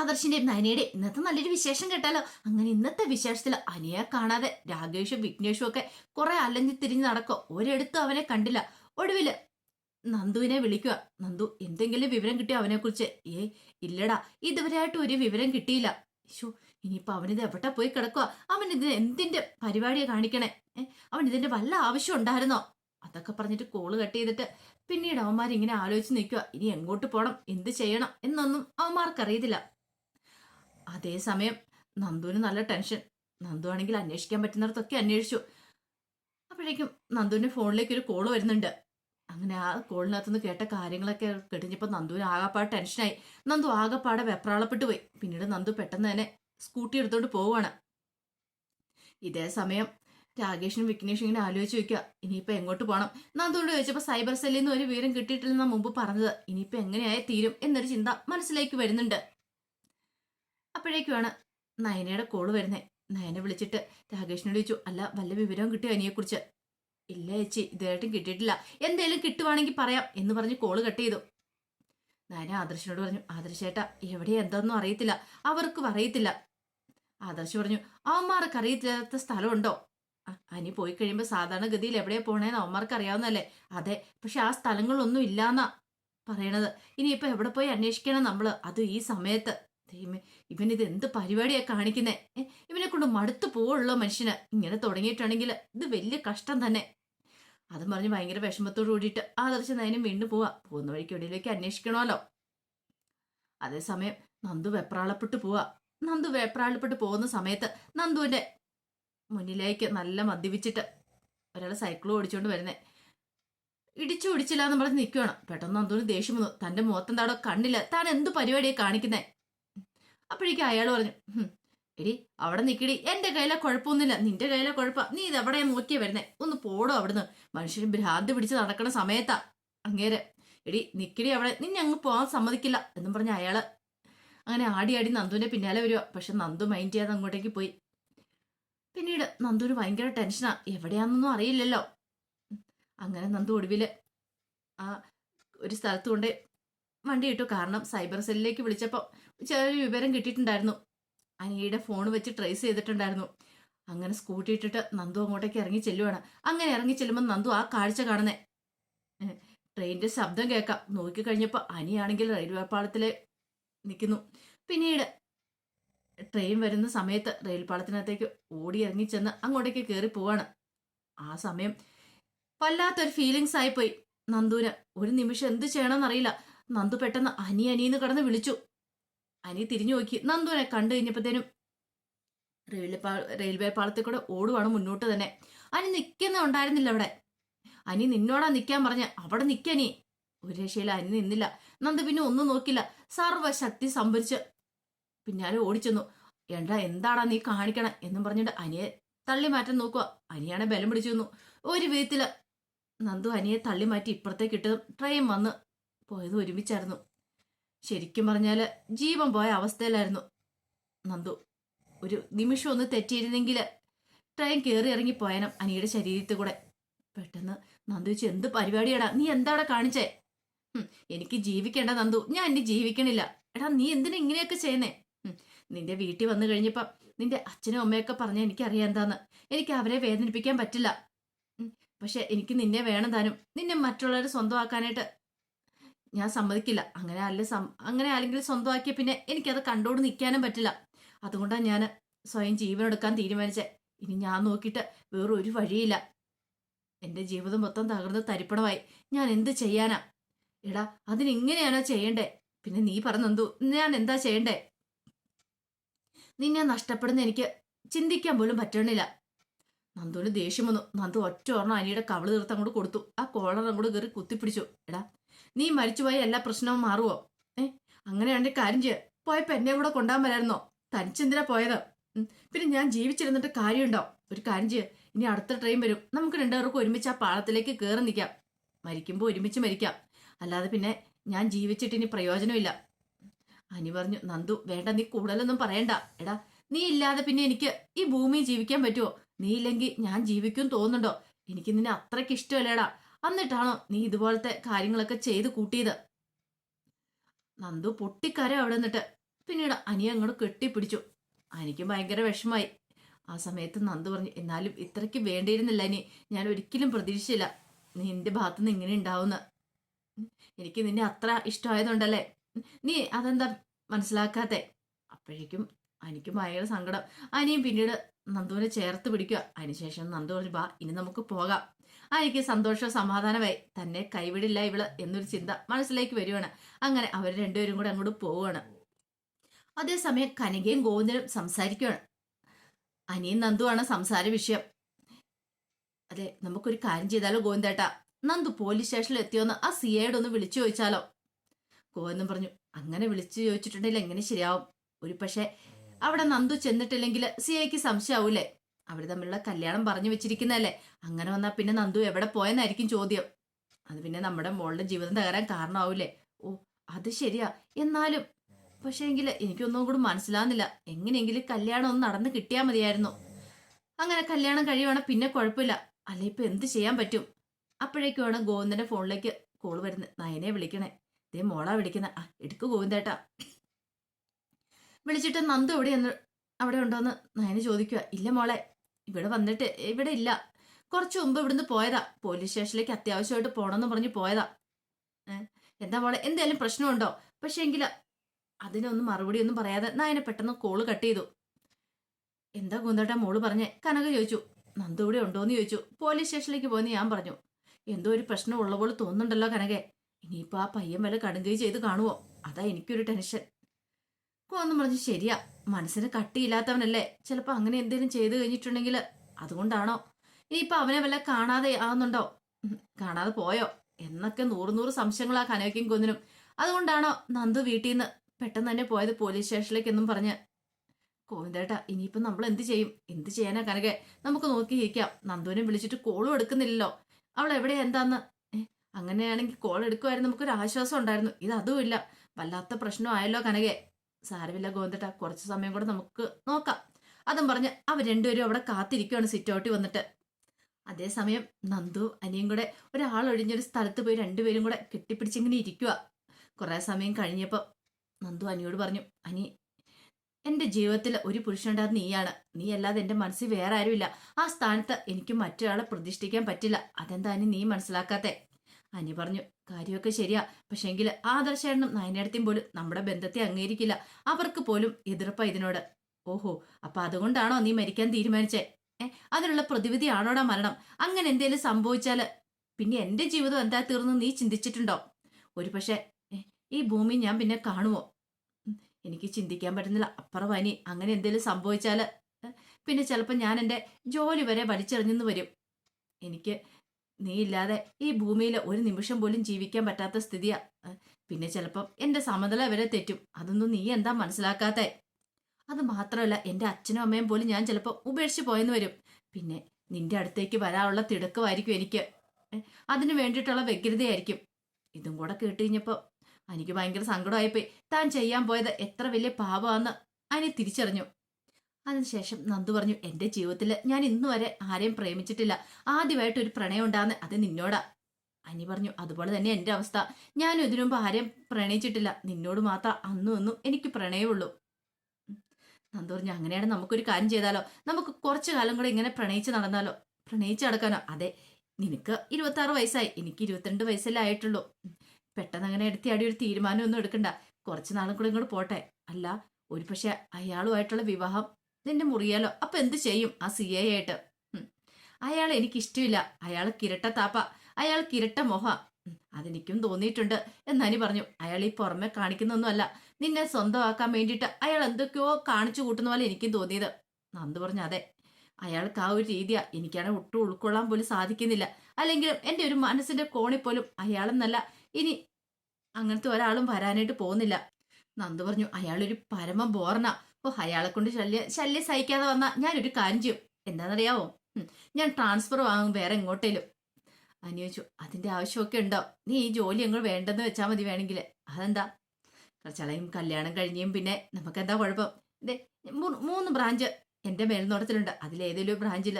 ആദർശിന്റെയും നയനയുടെയും ഇന്നത്തെ നല്ലൊരു വിശേഷം കേട്ടാലോ? അങ്ങനെ ഇന്നത്തെ വിശേഷത്തിൽ അനിയെ കാണാതെ രാകേഷും വിഘ്നേഷും ഒക്കെ കുറെ അലഞ്ഞു തിരിഞ്ഞ് നടക്കോ? ഒരിടത്തും അവനെ കണ്ടില്ല. ഒടുവിൽ നന്ദുവിനെ വിളിക്കുക നന്ദു എന്തെങ്കിലും വിവരം കിട്ടിയോ അവനെ കുറിച്ച് ഏ ഇല്ലടാ. ഇതുവരെയായിട്ട് ഒരു വിവരം കിട്ടിയില്ല. ശോ ഇനിയിപ്പൊ അവനിത് എവിടെ പോയി കിടക്കുക അവൻ ഇതിന് എന്തിന്റെ പരിപാടിയെ കാണിക്കണേ? അവൻ ഇതിന്റെ വല്ല ആവശ്യം ഉണ്ടായിരുന്നോ? അതൊക്കെ പറഞ്ഞിട്ട് കോൾ കട്ട് ചെയ്തിട്ട് പിന്നീട് അവന്മാർ ഇങ്ങനെ ആലോചിച്ച് നിൽക്കുക ഇനി എങ്ങോട്ട് പോകണം എന്ത് ചെയ്യണം? എന്നൊന്നും അവന്മാർക്കറിയത്തില്ല. അതേസമയം നന്ദുവിന് നല്ല ടെൻഷൻ. നന്ദു ആണെങ്കിൽ അന്വേഷിക്കാൻ പറ്റുന്നിടത്തൊക്കെ അന്വേഷിച്ചു. അപ്പോഴേക്കും നന്ദുവിന്റെ ഫോണിലേക്ക് ഒരു കോൾ വരുന്നുണ്ട്. അങ്ങനെ ആ കോളിനകത്തുനിന്ന് കേട്ട കാര്യങ്ങളൊക്കെ കെട്ടിഞ്ഞപ്പോൾ നന്ദുവിന് ആകെപ്പാട് ടെൻഷനായി. നന്ദു ആകെപ്പാടെ വെപ്രാളപ്പെട്ട് പോയി. പിന്നീട് നന്ദു പെട്ടെന്ന് തന്നെ സ്കൂട്ടി എടുത്തോണ്ട് പോവുകയാണ് ഇതേ സമയം രാകേഷിനും വിഘ്നേഷും ഇങ്ങനെ ആലോചിച്ച് വെക്കുക ഇനിയിപ്പോൾ എങ്ങോട്ട് പോകണം നന്ദുവിനോട് ചോദിച്ചപ്പോൾ സൈബർ സെല്ലിൽ നിന്ന് ഒരു വിവരം കിട്ടിയിട്ടില്ലെന്ന മുമ്പ് പറഞ്ഞത്. ഇനിയിപ്പോൾ എങ്ങനെയായ തീരും എന്നൊരു ചിന്ത മനസ്സിലേക്ക് വരുന്നുണ്ട്. അപ്പോഴേക്കുമാണ് നയനയുടെ കോൾ വരുന്നത് നയന വിളിച്ചിട്ട് രാകേഷിനോട് ചോദിച്ചു അല്ല വല്ല വിവരവും കിട്ടിയോ അനിയെക്കുറിച്ച്? ഇല്ല ചേച്ചി ഇതായിട്ടും കിട്ടിയിട്ടില്ല. എന്തേലും കിട്ടുവാണെങ്കിൽ പറയാം എന്ന് പറഞ്ഞ് കോൾ കട്ട് ചെയ്തു. നയന ആദർശിനോട് പറഞ്ഞു ആദർശേട്ടാ എവിടെ എന്തൊന്നും അറിയത്തില്ല. അവർക്കും അറിയത്തില്ല. ആദർശ് പറഞ്ഞു അവന്മാർക്ക് അറിയത്തില്ലാത്ത സ്ഥലമുണ്ടോ? അനി പോയി കഴിയുമ്പോൾ സാധാരണ ഗതിയിൽ എവിടെയാ പോണേന്ന് അവന്മാർക്ക് അറിയാവുന്നല്ലേ അതെ പക്ഷെ ആ സ്ഥലങ്ങളൊന്നും ഇല്ലാന്നാ പറയണത്. ഇനിയിപ്പോൾ എവിടെ പോയി അന്വേഷിക്കണം നമ്മൾ അത് ഈ സമയത്ത്. ദൈവമേ ഇവനിത് എന്ത് പരിപാടിയാ കാണിക്കുന്നേ? ഇവനെ കൊണ്ട് മടുത്തു പോവുള്ളോ മനുഷ്യന് ഇങ്ങനെ തുടങ്ങിയിട്ടുണ്ടെങ്കിൽ ഇത് വലിയ കഷ്ടം തന്നെ. അതും പറഞ്ഞ് ഭയങ്കര വിഷമത്തോട് കൂടിയിട്ട് ആദർശ നയനും വീണ്ടും പോവാ. പോകുന്ന വഴിക്ക് എവിടെയിലേക്ക് അന്വേഷിക്കണമല്ലോ. അതേസമയം നന്ദു വെപ്രാളപ്പെട്ട് പോവാ. നന്ദു വെപ്രാളപ്പെട്ട് പോകുന്ന സമയത്ത് നന്ദുവിന്റെ മുന്നിലേക്ക് നല്ല മദ്യപിച്ചിട്ട് ഒരാൾ സൈക്കിൾ ഓടിച്ചുകൊണ്ട് വരുന്നേ. ഇടിച്ചു ഇടിച്ചില്ല എന്ന് പറഞ്ഞ് നിൽക്കുകയാണ് പെട്ടെന്ന് നന്ദുവിന് ദേഷ്യം വന്നു. തന്റെ മുഖത്തെന്താടോ കണ്ണില്ല താൻ എന്ത് പരിപാടിയാണ് കാണിക്കുന്നേ? അപ്പോഴേക്കും അയാൾ പറഞ്ഞു എടി അവിടെ നിൽക്കടി എന്റെ കയ്യിലെ കുഴപ്പമൊന്നുമില്ല. നിന്റെ കയ്യിലെ കുഴപ്പം. നീ ഇത് എവിടെ നോക്കിയാ വരുന്നേ? ഒന്ന് പോടോ അവിടുന്ന്. മനുഷ്യൻ ഭ്രാന്ത് പിടിച്ച് നടക്കണ സമയത്താ. അങ്ങേരെ എടി നിക്കടി അവിടെ. നിന്നെ അങ്ങ് പോകാൻ സമ്മതിക്കില്ല എന്നും പറഞ്ഞ അയാൾ അങ്ങനെ ആടി ആടി നന്ദുവിന്റെ പിന്നാലെ വരുവാ. പക്ഷെ നന്ദു മൈൻഡ് ചെയ്യാതെ അങ്ങോട്ടേക്ക് പോയി. പിന്നീട് നന്ദുവിന് ഭയങ്കര ടെൻഷനാ. എവിടെയാണെന്നൊന്നും അറിയില്ലല്ലോ. അങ്ങനെ നന്ദു ഒടുവിൽ ആ ഒരു സ്ഥലത്ത് കൊണ്ട് വണ്ടി ഇട്ടു. കാരണം സൈബർ സെല്ലിലേക്ക് വിളിച്ചപ്പോൾ ചെറിയ വിവരം കിട്ടിയിട്ടുണ്ടായിരുന്നു. അനിയുടെ ഫോൺ വെച്ച് ട്രേസ് ചെയ്തിട്ടുണ്ടായിരുന്നു. അങ്ങനെ സ്കൂട്ടി ഇട്ടിട്ട് നന്ദു അങ്ങോട്ടേക്ക് ഇറങ്ങി ചെല്ലുവാണ്. അങ്ങനെ ഇറങ്ങി ചെല്ലുമ്പോൾ നന്ദു ആ കാഴ്ച കാണുന്നേ. ട്രെയിനിന്റെ ശബ്ദം കേൾക്കാം നോക്കിക്കഴിഞ്ഞപ്പോൾ അനിയാണെങ്കിൽ റെയിൽവേ പാളത്തിൽ നിൽക്കുന്നു പിന്നീട് ട്രെയിൻ വരുന്ന സമയത്ത് റെയിൽ പാളത്തിനകത്തേക്ക് ഓടി ഇറങ്ങി ചെന്ന് അങ്ങോട്ടേക്ക് കയറി പോവാണ്. ആ സമയം വല്ലാത്തൊരു ഫീലിങ്സ് ആയിപ്പോയി നന്ദുവിന് ഒരു നിമിഷം എന്ത് ചെയ്യണമെന്നറിയില്ല നന്ദു പെട്ടെന്ന് അനി അനിന്ന് കടന്ന് വിളിച്ചു. അനി തിരിഞ്ഞു നോക്കി. നന്ദുവിനെ കണ്ടു കഴിഞ്ഞപ്പോഴത്തേനും റെയിൽവേ പാളത്തിൽ കൂടെ ഓടുവാണ് മുന്നോട്ട് തന്നെ. അനി നിൽക്കുന്ന ഉണ്ടായിരുന്നില്ല അവിടെ. അനി നിന്നോടാ നിൽക്കാൻ പറഞ്ഞ. അവിടെ നിൽക്കനി ഒരു രക്ഷയിൽ അനി നിന്നില്ല. നന്ദു പിന്നെ ഒന്നും നോക്കില്ല സർവശക്തി സംഭരിച്ച് പിന്നാലെ ഓടിച്ചെന്നു. എടാ എന്താടാ നീ കാണിക്കണം? എന്നും പറഞ്ഞിട്ട് അനിയെ തള്ളി മാറ്റാൻ നോക്കുക അനിയാണെ ബലം പിടിച്ചു ഒരു വിധത്തിൽ നന്ദു അനിയെ തള്ളി മാറ്റി ഇപ്പുറത്തേക്ക് ഇട്ടതും ട്രെയിൻ വന്ന് പോയത് ഒരുമിച്ചായിരുന്നു. ശരിക്കും പറഞ്ഞാൽ ജീവൻ പോയ അവസ്ഥയിലായിരുന്നു. നന്ദു ഒരു നിമിഷം ഒന്ന് തെറ്റിയിരുന്നെങ്കിൽ ട്രെയിൻ കയറി ഇറങ്ങി പോയനം അനിയുടെ ശരീരത്തിൽ കൂടെ. പെട്ടെന്ന് നന്ദു വെച്ച് എന്ത് പരിപാടിയാടാ? നീ എന്താടാ കാണിച്ചേ? എനിക്ക് ജീവിക്കേണ്ട നന്ദു. ഞാൻ എന്നെ ജീവിക്കണില്ല. എടാ നീ എന്തിനാ ഇങ്ങനെയൊക്കെ ചെയ്യുന്നേ? നിന്റെ വീട്ടിൽ വന്നു കഴിഞ്ഞപ്പം നിന്റെ അച്ഛനും അമ്മയൊക്കെ പറഞ്ഞ എനിക്കറിയാം എന്താന്ന്. എനിക്ക് അവരെ വേദനിപ്പിക്കാൻ പറ്റില്ല. പക്ഷെ എനിക്ക് നിന്നെ വേണം താനും. നിന്നെ മറ്റുള്ളവരെ സ്വന്തമാക്കാനായിട്ട് ഞാൻ സമ്മതിക്കില്ല. അങ്ങനെ അല്ല അങ്ങനെ അല്ലെങ്കിൽ സ്വന്തമാക്കിയ പിന്നെ എനിക്കത് കണ്ടോട് നിൽക്കാനും പറ്റില്ല. അതുകൊണ്ടാണ് ഞാൻ സ്വയം ജീവൻ എടുക്കാൻ തീരുമാനിച്ചത് ഇനി ഞാൻ നോക്കിയിട്ട് വേറെ ഒരു വഴിയില്ല. എന്റെ ജീവിതം മൊത്തം തകർന്ന് തരിപ്പണമായി. ഞാൻ എന്ത് ചെയ്യാനാ? എടാ അതിനെങ്ങനെയാണോ ചെയ്യണ്ടേ? പിന്നെ നീ പറഞ്ഞെന്തു? ഞാൻ എന്താ ചെയ്യണ്ടേ? നിന്നെ നഷ്ടപ്പെടുന്ന എനിക്ക് ചിന്തിക്കാൻ പോലും പറ്റണില്ല. നന്ദുവിന് ദേഷ്യം വന്നു. നന്ദു ഒറ്റ ഓർമ്മ അനിയുടെ കവൾ തീർത്ത് അങ്ങോട്ട് കൊടുത്തു. ആ കോളർ അങ്ങോട്ട് കയറി കുത്തിപ്പിടിച്ചു. എടാ നീ മരിച്ചുപോയ എല്ലാ പ്രശ്നവും മാറുവോ? ഏ അങ്ങനെയാണെങ്കിൽ കാര്യം ചെയ്യ. പോയപ്പോ എന്നെ കൂടെ കൊണ്ടാൻ വരായിരുന്നോ? തനിച്ചെന്തിനാ പോയത്? പിന്നെ ഞാൻ ജീവിച്ചിരുന്നിട്ട് കാര്യമുണ്ടോ? ഒരു കാര്യം ചെയ്യ. ഇനി അടുത്ത ട്രെയിൻ വരും. നമുക്ക് രണ്ടുപേർക്കും ഒരുമിച്ച് ആ പാളത്തിലേക്ക് കയറി നിൽക്കാം മരിക്കുമ്പോൾ ഒരുമിച്ച് മരിക്കാം. അല്ലാതെ പിന്നെ ഞാൻ ജീവിച്ചിട്ട് ഇനി പ്രയോജനമില്ല. അനി പറഞ്ഞു നന്ദു വേണ്ട നീ കൂടുതലൊന്നും പറയണ്ട. എടാ നീ ഇല്ലാതെ പിന്നെ എനിക്ക് ഈ ഭൂമി ജീവിക്കാൻ പറ്റുമോ നീ ഇല്ലെങ്കിൽ ഞാൻ ജീവിക്കും തോന്നുന്നുണ്ടോ? എനിക്ക് നിന്നെ അത്രയ്ക്ക് ഇഷ്ടമല്ലേടാ. എന്നിട്ടാണോ നീ ഇതുപോലത്തെ കാര്യങ്ങളൊക്കെ ചെയ്ത് കൂട്ടിയത്? നന്ദു പൊട്ടിക്കര അവിടെ നിന്നിട്ട്. പിന്നീട് അനിയ അങ്ങോട്ട് കെട്ടിപ്പിടിച്ചു. അനിക്ക് ഭയങ്കര വിഷമായി ആ സമയത്ത് നന്ദു പറഞ്ഞു എന്നാലും ഇത്രയ്ക്ക് വേണ്ടിയിരുന്നില്ല ഇനി. ഞാൻ ഒരിക്കലും പ്രതീക്ഷിച്ചില്ല നീ എന്റെ ഭാഗത്തുനിന്ന് ഇങ്ങനെ ഉണ്ടാവുന്ന എനിക്ക് നിന്നെ അത്ര ഇഷ്ടമായതുകൊണ്ടല്ലേ? നീ അതെന്താ മനസ്സിലാക്കാത്തെ? അപ്പോഴേക്കും അനിക്ക് ഭയങ്കര സങ്കടം. അനിയും പിന്നീട് നന്ദുവിനെ ചേർത്ത് പിടിക്കുക. അതിനുശേഷം നന്ദു പറഞ്ഞു ബാ ഇനി നമുക്ക് പോകാം. അനിക്ക് സന്തോഷം സമാധാനമായി. തന്നെ കൈവിടില്ല ഇവൾ എന്നൊരു ചിന്ത മനസ്സിലേക്ക് വരുവാണ്. അങ്ങനെ അവർ രണ്ടുപേരും കൂടെ അങ്ങോട്ട് പോവുകയാണ്. അതേസമയം കനികയും ഗോവിന്ദനും സംസാരിക്കുകയാണ് അനിയും നന്ദുവാണ് സംസാര വിഷയം. അതെ നമുക്കൊരു കാര്യം ചെയ്താലോ ഗോവിന്ദേട്ട? നന്ദു പോലീസ് സ്റ്റേഷനിൽ എത്തിയോന്ന് ആ സി ഒന്ന് വിളിച്ചു ചോദിച്ചാലോ? ഗോവിന്ദൻ പറഞ്ഞു അങ്ങനെ വിളിച്ചു ചോദിച്ചിട്ടുണ്ടെങ്കിൽ എങ്ങനെ ശരിയാവും? ഒരു പക്ഷേ അവിടെ നന്ദു ചെന്നിട്ടില്ലെങ്കിൽ സി ഐക്ക് സംശയാവൂലേ അവർ തമ്മിലുള്ള കല്യാണം പറഞ്ഞു വെച്ചിരിക്കുന്നതല്ലേ? അങ്ങനെ വന്നാൽ പിന്നെ നന്ദു എവിടെ പോയെന്നായിരിക്കും ചോദ്യം. അത് പിന്നെ നമ്മുടെ മോളുടെ ജീവിതം തകരാൻ കാരണമാവില്ലേ ഓ അത് ശരിയാ. എന്നാലും പക്ഷേ എങ്കിൽ എനിക്കൊന്നും കൂടി മനസ്സിലാവുന്നില്ല. എങ്ങനെയെങ്കിലും കല്യാണം ഒന്ന് നടന്ന് കിട്ടിയാൽ മതിയായിരുന്നു. അങ്ങനെ കല്യാണം കഴിയുവാണെങ്കിൽ പിന്നെ കുഴപ്പമില്ല. അല്ലെ ഇപ്പൊ എന്ത് ചെയ്യാൻ പറ്റും? അപ്പോഴേക്കുമാണ് ഗോവിന്ദന്റെ ഫോണിലേക്ക് കോൾ വരുന്നത് നയനെ വിളിക്കണേ. ദേ മോളാ വിളിക്കുന്നത് ആ എടുക്കു ഗോവിന്ദേട്ടാ വിളിച്ചിട്ട് നന്ദു എവിടെയെന്ന് അവിടെ ഉണ്ടോന്ന് നയന് ചോദിക്കുക ഇല്ല മോളെ ഇവിടെ വന്നിട്ട് ഇവിടെ ഇല്ല. കുറച്ച് മുമ്പ് ഇവിടുന്ന് പോയതാ. പോലീസ് സ്റ്റേഷനിലേക്ക് അത്യാവശ്യമായിട്ട് പോണമെന്ന് പറഞ്ഞ് പോയതാ. എന്താ മോളെ എന്തായാലും പ്രശ്നമുണ്ടോ? പക്ഷേ എങ്കിൽ അതിനൊന്നും മറുപടി ഒന്നും പറയാതെ നയനെ പെട്ടെന്ന് കോൾ കട്ട് ചെയ്തു. എന്താ കുന്തേട്ടാ മോൾ പറഞ്ഞേ? കനക ചോദിച്ചു. നന്ദു ഇവിടെ ചോദിച്ചു. പോലീസ് സ്റ്റേഷനിലേക്ക് പോയെന്ന് ഞാൻ പറഞ്ഞു. എന്തോ ഒരു പ്രശ്നം ഉള്ള പോലെ തോന്നുന്നുണ്ടല്ലോ കനകെ. ഇനിയിപ്പോ ആ പയ്യൻ വല്ല കടുങ്കൈ ചെയ്ത് കാണുവോ? അതാ എനിക്കൊരു ടെൻഷൻ. കോന്നും പറഞ്ഞു ശരിയാ. മനസ്സിന് കട്ടിയില്ലാത്തവനല്ലേ? ചിലപ്പോ അങ്ങനെ എന്തെങ്കിലും ചെയ്തു കഴിഞ്ഞിട്ടുണ്ടെങ്കിൽ അതുകൊണ്ടാണോ? ഇനിയിപ്പോൾ അവനെ വല്ല കാണാതെ ആവുന്നുണ്ടോ? ഉം, കാണാതെ പോയോ? എന്നൊക്കെ നൂറ് നൂറ് സംശയങ്ങളാ കനവയ്ക്കും കൊന്നിനും. അതുകൊണ്ടാണോ നന്ദു വീട്ടിൽ നിന്ന് പെട്ടെന്ന് തന്നെ പോയത് പോലീസ് സ്റ്റേഷനിലേക്ക് എന്നും പറഞ്ഞ്? ഗോവിന്ദേട്ടാ ഇനിയിപ്പം നമ്മൾ എന്ത് ചെയ്യും? എന്ത് ചെയ്യാനാ കനകെ? നമുക്ക് നോക്കിയിരിക്കാം നന്ദുവിനെ വിളിച്ചിട്ട് കോളും എടുക്കുന്നില്ലല്ലോ. അവൾ എവിടെ എന്താന്ന്? അങ്ങനെയാണെങ്കിൽ കോൾ എടുക്കുമായിരുന്നു നമുക്കൊരു ആശ്വാസം ഉണ്ടായിരുന്നു. ഇത് അതുമില്ല. വല്ലാത്ത പ്രശ്നമായല്ലോ കനകെ. സാരമില്ല ഗോവിന്ദേട്ടാ. കുറച്ച് സമയം കൂടെ നമുക്ക് നോക്കാം. അതും പറഞ്ഞ് അവർ രണ്ടുപേരും അവിടെ കാത്തിരിക്കുകയാണ് സിറ്റൗട്ടിൽ വന്നിട്ട്. അതേസമയം നന്ദു അനിയും കൂടെ ഒരാളൊഴിഞ്ഞൊരു സ്ഥലത്ത് പോയി രണ്ടുപേരും കൂടെ കെട്ടിപ്പിടിച്ചിങ്ങനെ ഇരിക്കുക കുറേ സമയം കഴിഞ്ഞപ്പോൾ നന്ദു അനിയോട് പറഞ്ഞു അനി എന്റെ ജീവിതത്തിൽ ഒരു പുരുഷനുണ്ടാകുന്ന നീയാണ്. നീ അല്ലാതെ എന്റെ മനസ്സിൽ വേറെ ആരുമില്ല. ആ സ്ഥാനത്ത് എനിക്ക് മറ്റൊരാളെ പ്രതിഷ്ഠിക്കാൻ പറ്റില്ല. അതെന്താ നീ മനസ്സിലാക്കാത്തെ? അനി പറഞ്ഞു കാര്യമൊക്കെ ശരിയാ. പക്ഷെങ്കിൽ ആദർശേണനും നയനേടത്തെയും പോലും നമ്മുടെ ബന്ധത്തെ അംഗീകരിക്കില്ല. അവർക്ക് പോലും എതിർപ്പ ഇതിനോട്. ഓഹോ അപ്പൊ അതുകൊണ്ടാണോ നീ മരിക്കാൻ തീരുമാനിച്ചേ? ഏ അതിനുള്ള പ്രതിവിധിയാണോടാ മരണം? അങ്ങനെ എന്തേലും സംഭവിച്ചാൽ പിന്നെ എന്റെ ജീവിതം എന്താ തീർന്നു നീ ചിന്തിച്ചിട്ടുണ്ടോ? ഒരു പക്ഷേ ഈ ഭൂമി ഞാൻ പിന്നെ കാണുമോ? എനിക്ക് ചിന്തിക്കാൻ പറ്റുന്നില്ല. അപ്പുറം അനി അങ്ങനെ എന്തേലും സംഭവിച്ചാൽ പിന്നെ ചിലപ്പോൾ ഞാൻ എന്റെ ജോലി വരെ വലിച്ചെറിഞ്ഞെന്ന് വരും. എനിക്ക് നീ ഇല്ലാതെ ഈ ഭൂമിയിൽ ഒരു നിമിഷം പോലും ജീവിക്കാൻ പറ്റാത്ത സ്ഥിതിയാ. പിന്നെ ചിലപ്പം എന്റെ സമനില വരെ തെറ്റും. അതൊന്നും നീ എന്താ മനസ്സിലാക്കാത്തെ? അത് മാത്രമല്ല എന്റെ അച്ഛനും അമ്മയും പോലും ഞാൻ ചിലപ്പോൾ ഉപേക്ഷിച്ച് പോയെന്ന് വരും. പിന്നെ നിന്റെ അടുത്തേക്ക് വരാനുള്ള തിടുക്കമായിരിക്കും എനിക്ക്. അതിനു വേണ്ടിയിട്ടുള്ള വ്യഗ്രതയായിരിക്കും. ഇതും കൂടെ കേട്ട് കഴിഞ്ഞപ്പോൾ എനിക്ക് ഭയങ്കര സങ്കടമായിപ്പോയി. താൻ ചെയ്യാൻ പോയത് എത്ര വലിയ പാപമാണെന്ന് അനി തിരിച്ചറിഞ്ഞു. അതിനുശേഷം നന്ദു പറഞ്ഞു എന്റെ ജീവിതത്തിൽ ഞാൻ ഇന്നു വരെ ആരെയും പ്രേമിച്ചിട്ടില്ല. ആദ്യമായിട്ട് ഒരു പ്രണയം ഉണ്ടാകുന്ന അത് നിന്നോടാ. അനി പറഞ്ഞു അതുപോലെ തന്നെ എന്റെ അവസ്ഥ. ഞാനും ഇതിനു മുമ്പ് ആരെയും പ്രണയിച്ചിട്ടില്ല. നിന്നോട് മാത്രം അന്നും ഒന്നും എനിക്ക് പ്രണയമുള്ളൂ നന്ദു പറഞ്ഞു അങ്ങനെയാണ് നമുക്കൊരു കാര്യം ചെയ്താലോ? നമുക്ക് കുറച്ചു കാലം കൂടെ ഇങ്ങനെ പ്രണയിച്ച് നടന്നാലോ? പ്രണയിച്ച് നടക്കാനോ? അതെ നിനക്ക് ഇരുപത്താറ് വയസ്സായി. എനിക്ക് ഇരുപത്തിരണ്ട് വയസ്സല്ലേ ആയിട്ടുള്ളൂ. പെട്ടെന്ന് അങ്ങനെ എടുത്തിയാടി ഒരു തീരുമാനമൊന്നും എടുക്കണ്ട. കുറച്ച് നാളും കൂടെ ഇങ്ങോട്ട് പോട്ടെ. അല്ല ഒരു പക്ഷെ അയാളുമായിട്ടുള്ള വിവാഹം നിന്റെ മുറിയാലോ? അപ്പൊ എന്ത് ചെയ്യും? ആ സി ആയിട്ട്. അയാൾ എനിക്കിഷ്ടമില്ല അയാൾ കിരട്ട താപ്പ. അയാൾ കിരട്ട മോഹ. അതെനിക്കും തോന്നിയിട്ടുണ്ട്. എന്നാനി പറഞ്ഞു? അയാൾ ഈ പുറമെ കാണിക്കുന്നൊന്നുമല്ല. നിന്നെ സ്വന്തമാക്കാൻ വേണ്ടിയിട്ട് അയാൾ എന്തൊക്കെയോ കാണിച്ചു കൂട്ടുന്ന പോലെ എനിക്കും തോന്നിയത്. നന്ദു പറഞ്ഞു അതെ. അയാൾക്ക് ആ ഒരു രീതിയാ. എനിക്കാണെ ഒട്ടും ഉൾക്കൊള്ളാൻ പോലും സാധിക്കുന്നില്ല. അല്ലെങ്കിലും എന്റെ ഒരു മനസ്സിന്റെ കോണി പോലും അയാളെന്നല്ല. ഇനി അങ്ങനത്തെ ഒരാളും വരാനായിട്ട് പോകുന്നില്ല. നന്ദു പറഞ്ഞു അയാളൊരു പരമ ബോർണ ഓ അയാളെ കൊണ്ട് ശല്യം ശല്യം സഹിക്കാതെ വന്ന ഞാനൊരു കാര്യം ചെയ്യും. എന്താണെന്നറിയാവോ? ഞാൻ ട്രാൻസ്ഫർ വാങ്ങും വേറെ എങ്ങോട്ടേലും. അനി ചോദിച്ചു അതിന്റെ ആവശ്യമൊക്കെ ഉണ്ടോ? നീ ഈ ജോലി ഞങ്ങൾ വേണ്ടെന്ന് വെച്ചാൽ മതി വേണമെങ്കിൽ അതെന്താ? കുറച്ചാളെയും കല്യാണം കഴിഞ്ഞും പിന്നെ നമുക്കെന്താ കുഴപ്പം? ദേ, മൂന്ന് ബ്രാഞ്ച് എന്റെ മേൽനോട്ടത്തിലുണ്ട്. അതിലേതെങ്കിലും ബ്രാഞ്ചിൽ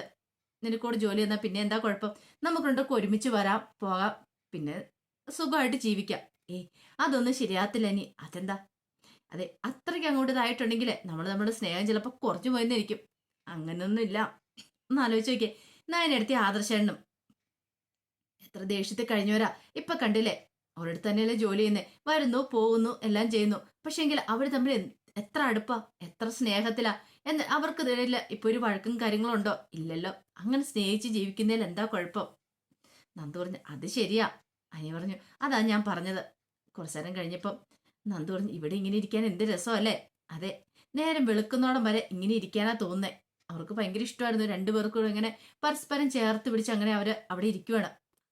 നിനക്കോട് ജോലി തന്നാൽ പിന്നെ എന്താ കുഴപ്പം? നമുക്ക് രണ്ടൊക്കെ ഒരുമിച്ച് വരാം പോകാം പിന്നെ സുഖമായിട്ട് ജീവിക്കാം. ഏ അതൊന്നും ശരിയാത്തില്ല ഇനി. അതെന്താ? അതെ അത്ര അത്രയ്ക്ക് അങ്ങോട്ട് ഇതായിട്ടുണ്ടെങ്കിൽ നമ്മൾ നമ്മുടെ സ്നേഹം ചിലപ്പോൾ കുറഞ്ഞു പോയെന്നിരിക്കും. അങ്ങനെയൊന്നും ഇല്ല ഒന്ന് ആലോചിച്ച് നോക്കിയേ. നയനെടുത്തി ആദർശേണ്ണും എത്ര ദേഷ്യത്തിൽ കഴിഞ്ഞവരാ. ഇപ്പൊ കണ്ടില്ലേ? അവരടുത്ത് തന്നെയല്ലേ ജോലി ചെയ്യുന്നേ. വരുന്നു പോകുന്നു എല്ലാം ചെയ്യുന്നു. പക്ഷെങ്കിൽ അവർ തമ്മിൽ എത്ര അടുപ്പാ? എത്ര സ്നേഹത്തിലാ? എന്ന് അവർക്ക് തരില്ല ഇപ്പൊ ഒരു വഴക്കും കാര്യങ്ങളും ഉണ്ടോ? ഇല്ലല്ലോ. അങ്ങനെ സ്നേഹിച്ച് ജീവിക്കുന്നതിൽ എന്താ കുഴപ്പം? നന്ദു പറഞ്ഞു അത് ശരിയാ. അനി പറഞ്ഞു അതാ ഞാൻ പറഞ്ഞത്. കുറച്ചു നേരം കഴിഞ്ഞപ്പം നന്ദു പറഞ്ഞു ഇവിടെ ഇങ്ങനെ ഇരിക്കാൻ എന്ത് രസമല്ലേ അതെ നേരം വെളുക്കുന്നോടം വരെ ഇങ്ങനെ ഇരിക്കാനാ തോന്നുന്നേ. അവർക്ക് ഭയങ്കര ഇഷ്ടമായിരുന്നു രണ്ടുപേർക്കും ഇങ്ങനെ പരസ്പരം ചേർത്ത് പിടിച്ച് അങ്ങനെ അവർ അവിടെ ഇരിക്കുവാണ്.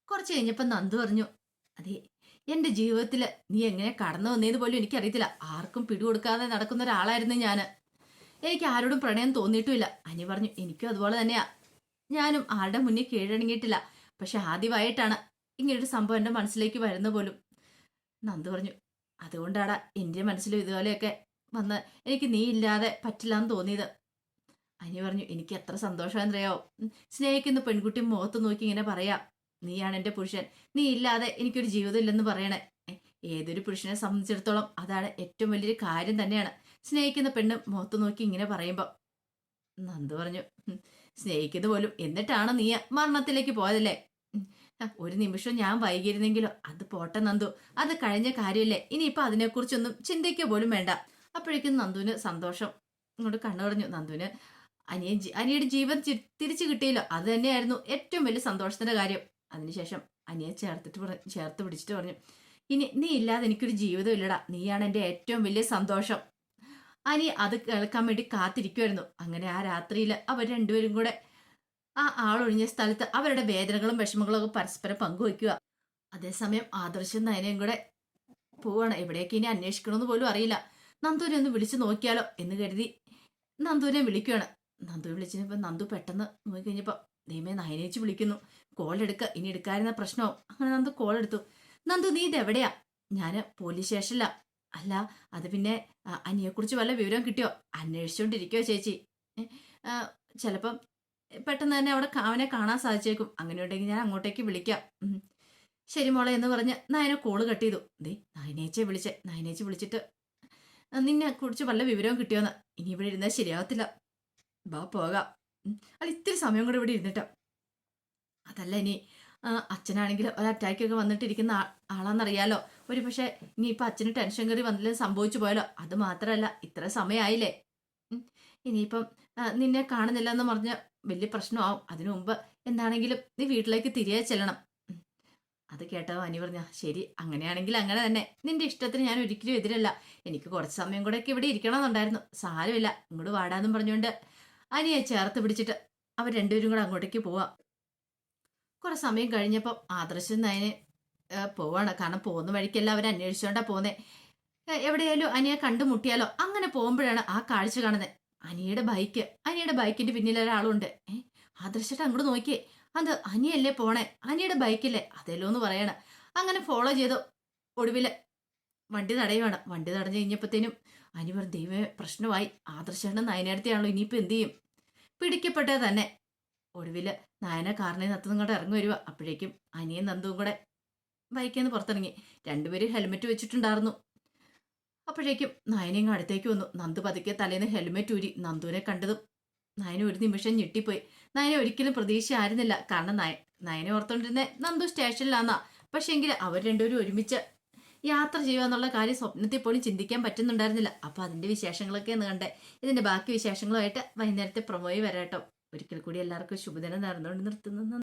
കുറച്ച് കഴിഞ്ഞപ്പോൾ നന്ദു പറഞ്ഞു അതെ എന്റെ ജീവിതത്തിൽ നീ എങ്ങനെ കടന്നു വന്നേന്ന് പോലും എനിക്കറിയത്തില്ല. ആർക്കും പിടികൊടുക്കാതെ നടക്കുന്ന ഒരാളായിരുന്നു ഞാൻ എനിക്ക് ആരോടും പ്രണയം തോന്നിയിട്ടുമില്ല. അനി പറഞ്ഞു എനിക്കും അതുപോലെ തന്നെയാ. ഞാനും ആരുടെ മുന്നിൽ കീഴടങ്ങിയിട്ടില്ല. പക്ഷെ ആദ്യമായിട്ടാണ് ഇങ്ങനൊരു സംഭവം എന്റെ മനസ്സിലേക്ക് വരുന്ന പോലും. നന്ദു പറഞ്ഞു അതുകൊണ്ടാടാ എന്റെ മനസ്സിലും ഇതുപോലെയൊക്കെ വന്ന് എനിക്ക് നീ ഇല്ലാതെ പറ്റില്ല എന്ന് തോന്നിയത്. അനി പറഞ്ഞു എനിക്ക് എത്ര സന്തോഷമെന്നറിയോ സ്നേഹിക്കുന്ന പെൺകുട്ടി മുഖത്ത് നോക്കി ഇങ്ങനെ പറയാം നീയാണ് എന്റെ പുരുഷൻ നീ ഇല്ലാതെ എനിക്കൊരു ജീവിതം ഇല്ലെന്ന് പറയണേ. ഏതൊരു പുരുഷനെ സംബന്ധിച്ചിടത്തോളം അതാണ് ഏറ്റവും വലിയൊരു കാര്യം തന്നെയാണ് സ്നേഹിക്കുന്ന പെണ്ണ് മുഖത്ത് നോക്കി ഇങ്ങനെ പറയുമ്പോൾ നന്ദു പറഞ്ഞു സ്നേഹിക്കുന്നത് സ്നേഹിക്കുന്ന പോലും എന്നിട്ടാണ് നീ മരണത്തിലേക്ക് പോയതല്ലേ? ഒരു നിമിഷം ഞാൻ വൈകിയിരുന്നെങ്കിലോ? അത് പോട്ടെ നന്ദു. അത് കഴിഞ്ഞ കാര്യമല്ലേ ഇനിയിപ്പോൾ അതിനെക്കുറിച്ചൊന്നും ചിന്തിക്കുക പോലും വേണ്ട. അപ്പോഴേക്കും നന്ദുവിന് സന്തോഷം. ഇങ്ങോട്ട് കണ്ണു പറഞ്ഞു നന്ദുവിന് അനിയൻ ജി- അനിയുടെ ജീവൻ തിരിച്ചു കിട്ടിയല്ലോ. അത് തന്നെയായിരുന്നു ഏറ്റവും വലിയ സന്തോഷത്തിന്റെ കാര്യം. അതിനുശേഷം അനിയെ ചേർത്തിട്ട് പറഞ്ഞു ചേർത്ത് പിടിച്ചിട്ട് പറഞ്ഞു ഇനി നീ ഇല്ലാതെ എനിക്കൊരു ജീവിതം ഇല്ലടാ. നീയാണ് എന്റെ ഏറ്റവും വലിയ സന്തോഷം. അനി അത് കേൾക്കാൻ വേണ്ടി കാത്തിരിക്കുമായിരുന്നു അങ്ങനെ ആ രാത്രിയിൽ അവർ രണ്ടുപേരും കൂടെ ആ ആളൊഴിഞ്ഞ സ്ഥലത്ത് അവരുടെ വേദനകളും വിഷമങ്ങളും ഒക്കെ പരസ്പരം പങ്കുവയ്ക്കുക. അതേസമയം ആദർശം നയനയും കൂടെ പോവാണ്. എവിടേക്ക് ഇനി അന്വേഷിക്കണമെന്ന് പോലും അറിയില്ല. നന്ദൂരെ ഒന്ന് വിളിച്ചു നോക്കിയാലോ എന്ന് കരുതി നന്ദൂരെ വിളിക്കുകയാണ് നന്ദു വിളിച്ചപ്പോൾ നന്ദു പെട്ടെന്ന് നോക്കി കഴിഞ്ഞപ്പോൾ ദൈവമേ നയനേച്ച് വിളിക്കുന്നു. കോൾ എടുക്കുക ഇനി എടുക്കാതിരുന്ന പ്രശ്നവും. അങ്ങനെ നന്ദു കോൾ എടുത്തു. നന്ദു നീ ഇതെവിടെയാ? ഞാൻ പോലീസ് സ്റ്റേഷനില. അല്ല അത് പിന്നെ അനിയെക്കുറിച്ച് വല്ല വിവരം കിട്ടിയോ? അന്വേഷിച്ചുകൊണ്ടിരിക്കോ ചേച്ചി. ചിലപ്പം പെട്ടെന്ന് തന്നെ അവിടെ അവനെ കാണാൻ സാധിച്ചേക്കും. അങ്ങനെ ഉണ്ടെങ്കിൽ ഞാൻ അങ്ങോട്ടേക്ക് വിളിക്കാം. ശരി മോളെ എന്ന് പറഞ്ഞ് നായനെ കോൾ കട്ട് ചെയ്തു. ദേ നയനേച്ചെ വിളിച്ചേ. നയനേച്ചി വിളിച്ചിട്ട് നിന്നെ കുറിച്ച് വല്ല വിവരവും കിട്ടിയോന്ന്? ഇനി ഇവിടെ ഇരുന്നാൽ ശരിയാവത്തില്ല. ബാ പോകാം. അല്ല ഇത്തിരി സമയം കൂടെ ഇവിടെ ഇരുന്നിട്ടോ? അതല്ല ഇനി അച്ഛനാണെങ്കിൽ ഒരു അറ്റാക്ക് ഒക്കെ വന്നിട്ടിരിക്കുന്ന ആളാണെന്നറിയാലോ ഒരു പക്ഷേ ഇനിയിപ്പോൾ അച്ഛന് ടെൻഷൻ കയറി വന്നില്ല സംഭവിച്ചു പോയാലോ? അത് മാത്രമല്ല ഇത്ര സമയമായില്ലേ. ഇനിയിപ്പം നിന്നെ കാണുന്നില്ല എന്ന് പറഞ്ഞ വലിയ പ്രശ്നമാവും. അതിനു മുമ്പ് എന്താണെങ്കിലും നീ വീട്ടിലേക്ക് തിരികെ ചെല്ലണം. അത് കേട്ടോ അനി പറഞ്ഞ ശരി അങ്ങനെയാണെങ്കിൽ അങ്ങനെ തന്നെ. നിന്റെ ഇഷ്ടത്തിന് ഞാൻ ഒരിക്കലും എതിരല്ല. എനിക്ക് കുറച്ച് സമയം കൂടെയൊക്കെ ഇവിടെ ഇരിക്കണമെന്നുണ്ടായിരുന്നു. സാരമില്ല ഇങ്ങോട്ട് വാടാന്നും പറഞ്ഞുകൊണ്ട് അനിയെ ചേർത്ത് പിടിച്ചിട്ട് അവർ രണ്ടുപേരും കൂടെ അങ്ങോട്ടേക്ക് പോവാം. കുറെ സമയം കഴിഞ്ഞപ്പോൾ ആദർശം നയന് പോവാണ്. കാരണം പോകുന്ന വഴിക്കെല്ലാം അവർ അന്വേഷിച്ചോണ്ടാ പോന്നെ. ഏ, എവിടെയായാലും അനിയെ കണ്ടുമുട്ടിയാലോ? അങ്ങനെ പോകുമ്പോഴാണ് ആ കാഴ്ച കാണുന്നത് അനിയുടെ ബൈക്ക് അനിയുടെ ബൈക്കിന്റെ പിന്നിൽ ഒരാളുണ്ട്. ഏ ആദർശട്ട് അങ്ങോട്ട് നോക്കിയേ. അത് അനിയല്ലേ പോണേ? അനിയുടെ ബൈക്കില്ലേ അതല്ലോ എന്ന് പറയണ. അങ്ങനെ ഫോളോ ചെയ്തു. ഒടുവിൽ വണ്ടി തടയുവാണ്. വണ്ടി തടഞ്ഞു കഴിഞ്ഞപ്പോഴത്തേനും അനി പറഞ്ഞു ദൈവമേ പ്രശ്നമായി. ആദർശേട്ടൻ നയനടുത്താണല്ലോ ഇനിയിപ്പോൾ എന്ത് ചെയ്യും? പിടിക്കപ്പെട്ടേ തന്നെ. ഒടുവിൽ നായന കാറിനെ നത്തുനിന്ന് ഇങ്ങോട്ട് ഇറങ്ങി വരിക. അപ്പോഴേക്കും അനിയും നന്ദുവും കൂടെ ബൈക്കിൽ നിന്ന് പുറത്തിറങ്ങി. രണ്ടുപേരും ഹെൽമെറ്റ് വെച്ചിട്ടുണ്ടായിരുന്നു. അപ്പോഴേക്കും നായന അടുത്തേക്ക് വന്നു. നന്ദു പതുക്കെ തലേന്ന് ഹെൽമെറ്റ് ഊരി നന്ദുവിനെ കണ്ടതും നയന ഒരു നിമിഷം ഞെട്ടിപ്പോയി. നയന ഒരിക്കലും പ്രതീക്ഷ ആയിരുന്നില്ല കാരണം നയ നയനെ ഓർത്തോണ്ടിരുന്ന നന്ദു സ്റ്റേഷനിലാന്നാ. പക്ഷേങ്കിൽ അവർ രണ്ടുപേരും ഒരുമിച്ച് യാത്ര ചെയ്യുക എന്നുള്ള കാര്യം സ്വപ്നത്തിൽ പോലും ചിന്തിക്കാൻ പറ്റുന്നുണ്ടായിരുന്നില്ല. അപ്പൊ അതിന്റെ വിശേഷങ്ങളൊക്കെ എന്ന് കണ്ടേ. ഇതിന്റെ ബാക്കി വിശേഷങ്ങളുമായിട്ട് വൈകുന്നേരത്തെ പ്രൊമോയി വരാട്ടോ. ഒരിക്കൽ കൂടി എല്ലാവർക്കും ശുഭദിനം നേർന്നുകൊണ്ട് നിർത്തുന്നു.